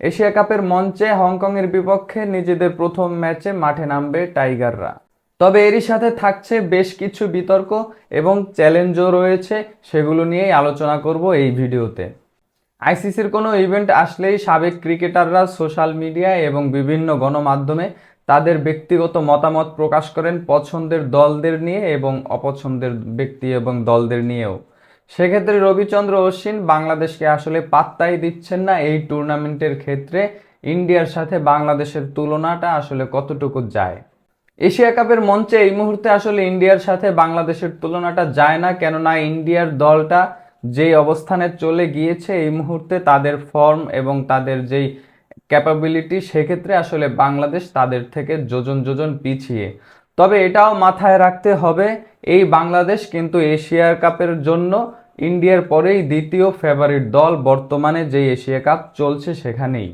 Asia কাপের মঞ্চে হংকংয়ের বিপক্ষে নিজেদের প্রথম ম্যাচে মাঠে নামবে টাইগাররা। তবে এরই সাথে থাকছে বেশ কিছু বিতর্ক এবং চ্যালেঞ্জও রয়েছে, সেগুলো নিয়েই আলোচনা করব এই ভিডিওতে। আইসিসির কোনো ইভেন্ট আসলেই সাবেক ক্রিকেটাররা সোশ্যাল মিডিয়া এবং বিভিন্ন গণমাধ্যমে তাদের ব্যক্তিগত মতামত প্রকাশ করেন পছন্দের দলদের নিয়ে এবং অপছন্দের ব্যক্তি এবং দলদের নিয়েও। সেক্ষেত্রে রবিচন্দ্র অশ্বিন বাংলাদেশকে আসলে পাত্তাই দিচ্ছেন না এই টুর্নামেন্টের ক্ষেত্রে। ইন্ডিয়ার সাথে বাংলাদেশের তুলনাটা আসলে কতটুকু যায়? এশিয়া কাপের মঞ্চে এই মুহূর্তে আসলে ইন্ডিয়ার সাথে বাংলাদেশের তুলনাটা যায় না, কেননা ইন্ডিয়ার দলটা যেই অবস্থানে চলে গিয়েছে এই মুহূর্তে তাদের ফর্ম এবং তাদের যেই ক্যাপাবিলিটি, সেক্ষেত্রে আসলে বাংলাদেশ তাদের থেকে যোজন যোজন পিছিয়ে। তবে এটাও মাথায় রাখতে হবে, এই বাংলাদেশ কিন্তু এশিয়া কাপের জন্য ইন্ডিয়ার পরেই দ্বিতীয় ফেভারিট দল বর্তমানে যে এশিয়া কাপ চলছে সেখানেই।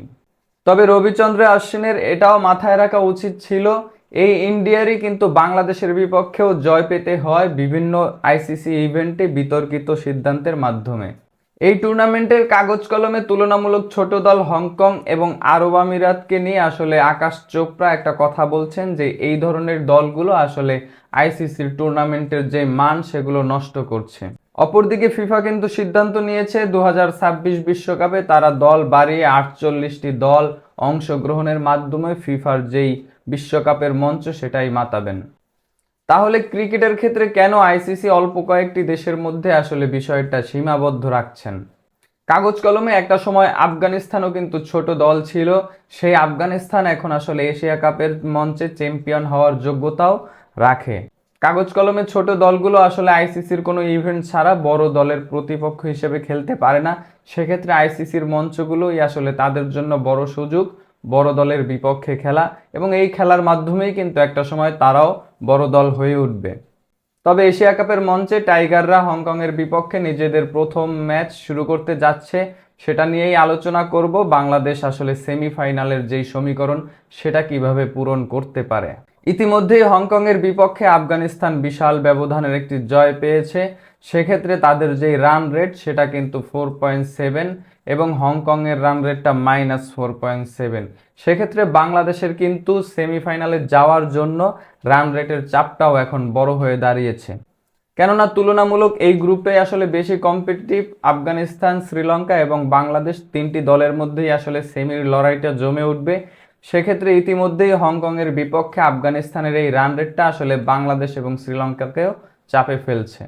তবে রবিচন্দ্র অশ্বিনের এটাও মাথায় রাখা উচিত ছিল, এই ইন্ডিয়ারই কিন্তু বাংলাদেশের বিপক্ষেও জয় পেতে হয় বিভিন্ন আইসিসি ইভেন্টে বিতর্কিত সিদ্ধান্তের মাধ্যমে। এই টুর্নামেন্টের কাগজ কলমে তুলনামূলক ছোট দল হংকং এবং আরব আমিরাতকে নিয়ে আসলে আকাশ চোপড়া একটা কথা বলছেন যে এই ধরনের দলগুলো আসলে আইসিসির টুর্নামেন্টের যে মান সেগুলো নষ্ট করছে। অপরদিকে ফিফা কিন্তু সিদ্ধান্ত নিয়েছে দু বিশ্বকাপে তারা দল বাড়িয়ে আটচল্লিশটি দল অংশগ্রহণের মাধ্যমে ফিফার যেই বিশ্বকাপের মঞ্চ সেটাই মাতাবেন। তাহলে ক্রিকেটের ক্ষেত্রে কেন আইসিসি অল্প কয়েকটি দেশের মধ্যে আসলে বিষয়টা সীমাবদ্ধ রাখছেন? কাগজ কলমে একটা সময় আফগানিস্তানও কিন্তু ছোট দল ছিল, সেই আফগানিস্তান এখন আসলে এশিয়া কাপের মঞ্চে চ্যাম্পিয়ন হওয়ার যোগ্যতাও রাখে। কাগজ কলমে ছোট দলগুলো আসলে আইসিসির কোনো ইভেন্ট ছাড়া বড় দলের প্রতিপক্ষ হিসেবে খেলতে পারে না। সেক্ষেত্রে আইসিসির মঞ্চগুলোই আসলে তাদের জন্য বড় সুযোগ, বড় দলের বিপক্ষে খেলা এবং এই খেলার মাধ্যমেই কিন্তু একটা সময় তারাও বড় দল হয়ে উঠবে। তবে এশিয়া কাপের মঞ্চে টাইগাররা হংকংয়ের বিপক্ষে নিজেদের প্রথম ম্যাচ শুরু করতে যাচ্ছে। সেটা নিয়েই আলোচনা করব। বাংলাদেশ আসলে সেমিফাইনালের যেই সমীকরণ, সেটা কীভাবে পূরণ করতে পারে। ইতিমধ্যেই হংকংয়ের বিপক্ষে আফগানিস্তান বিশাল ব্যবধানের একটি জয় পেয়েছে। সেক্ষেত্রে তাদের যেই রান রেট সেটা কিন্তু ফোর পয়েন্ট সেভেন এবং হংকংয়ের রান রেটটা মাইনাস ফোর পয়েন্ট সেভেন সেক্ষেত্রে বাংলাদেশের কিন্তু সেমিফাইনালে যাওয়ার জন্য রান রেটের চাপটাও এখন বড় হয়ে দাঁড়িয়েছে। কেননা তুলনামূলক এই গ্রুপে আসলে বেশি কম্পিটিটিভ আফগানিস্তান, শ্রীলঙ্কা এবং বাংলাদেশ তিনটি দলের মধ্যেই আসলে সেমির লড়াইটা জমে উঠবে। সেক্ষেত্রে ইতিমধ্যেই হংকংয়ের বিপক্ষে আফগানিস্তানের এই রান রেটটা আসলে বাংলাদেশ এবং শ্রীলঙ্কাকেও চাপে ফেলছে।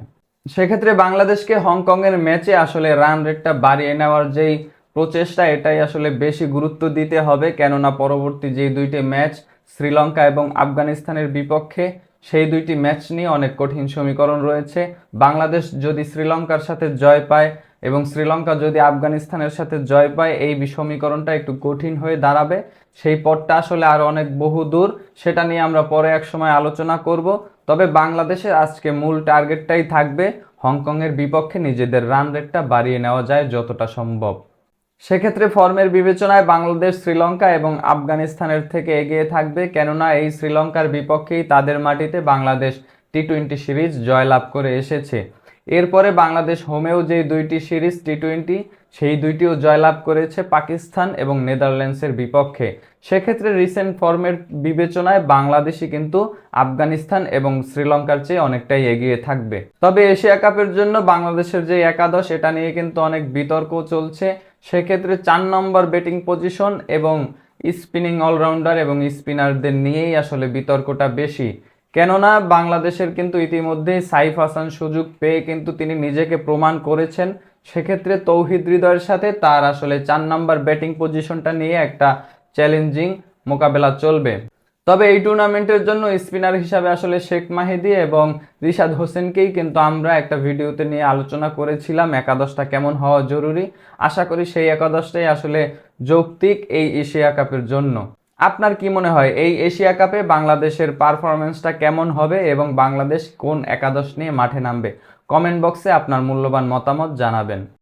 সেক্ষেত্রে বাংলাদেশকে হংকংয়ের ম্যাচে আসলে রান রেটটা বাড়িয়ে নেওয়ার যেই প্রচেষ্টা, এটাই আসলে বেশি গুরুত্ব দিতে হবে। কেননা পরবর্তী যে দুইটি ম্যাচ শ্রীলঙ্কা এবং আফগানিস্তানের বিপক্ষে, সেই দুইটি ম্যাচ নিয়ে অনেক কঠিন সমীকরণ রয়েছে। বাংলাদেশ যদি শ্রীলঙ্কার সাথে জয় পায় এবং শ্রীলঙ্কা যদি আফগানিস্তানের সাথে জয় পায়, এই সমীকরণটা একটু কঠিন হয়ে দাঁড়াবে। সেই পথটা আসলে আর অনেক বহু দূর সেটা নিয়ে আমরা পরে এক সময় আলোচনা করব। তবে বাংলাদেশের আজকে মূল টার্গেটটাই থাকবে, হংকংয়ের বিপক্ষে নিজেদের রান রেটটা বাড়িয়ে নেওয়া যায় যতটা সম্ভব। সেক্ষেত্রে ফর্মের বিবেচনায় বাংলাদেশ, শ্রীলঙ্কা এবং আফগানিস্তানের থেকে এগিয়ে থাকবে, কেননা এই শ্রীলঙ্কার বিপক্ষেই তাদের মাটিতে বাংলাদেশ টি টোয়েন্টি সিরিজ জয়লাভ করে এসেছে। এরপরে বাংলাদেশ হোমেও যে দুইটি সিরিজ টি টোয়েন্টি সেই দুইটিও জয়লাভ করেছে পাকিস্তান এবং নেদারল্যান্ডসের বিপক্ষে। সেক্ষেত্রে রিসেন্ট ফর্মের বিবেচনায় বাংলাদেশই কিন্তু আফগানিস্তান এবং শ্রীলঙ্কার চেয়ে অনেকটাই এগিয়ে থাকবে। তবে এশিয়া কাপের জন্য বাংলাদেশের যে একাদশ, এটা নিয়ে কিন্তু অনেক বিতর্ক চলছে। সেক্ষেত্রে চার নম্বর ব্যাটিং পজিশন এবং স্পিনিং অলরাউন্ডার এবং স্পিনারদের নিয়েই আসলে বিতর্কটা বেশি। কেননা বাংলাদেশের কিন্তু ইতিমধ্যেই সাইফ হাসান সুযোগ পেয়ে কিন্তু তিনি নিজেকে প্রমাণ করেছেন। সেক্ষেত্রে তৌহিদ হৃদয়ের সাথে তার আসলে চার নাম্বার ব্যাটিং পজিশনটা নিয়ে একটা চ্যালেঞ্জিং মোকাবেলা চলবে। তবে এই টুর্নামেন্টের জন্য স্পিনার হিসাবে আসলে শেখ মাহিদি এবং রিশাদ হোসেনকেই কিন্তু আমরা একটা ভিডিওতে নিয়ে আলোচনা করেছিলাম, একাদশটা কেমন হওয়া জরুরি। আশা করি সেই একাদশটাই আসলে যৌক্তিক এই এশিয়া কাপের জন্য। আপনার কি মনে হয়, এই এশিয়া কাপে বাংলাদেশের পারফরমেন্সটা কেমন হবে এবং বাংলাদেশ কোন একাদশ নিয়ে মাঠে নামবে? কমেন্ট বক্সে আপনার মূল্যবান মতামত জানাবেন।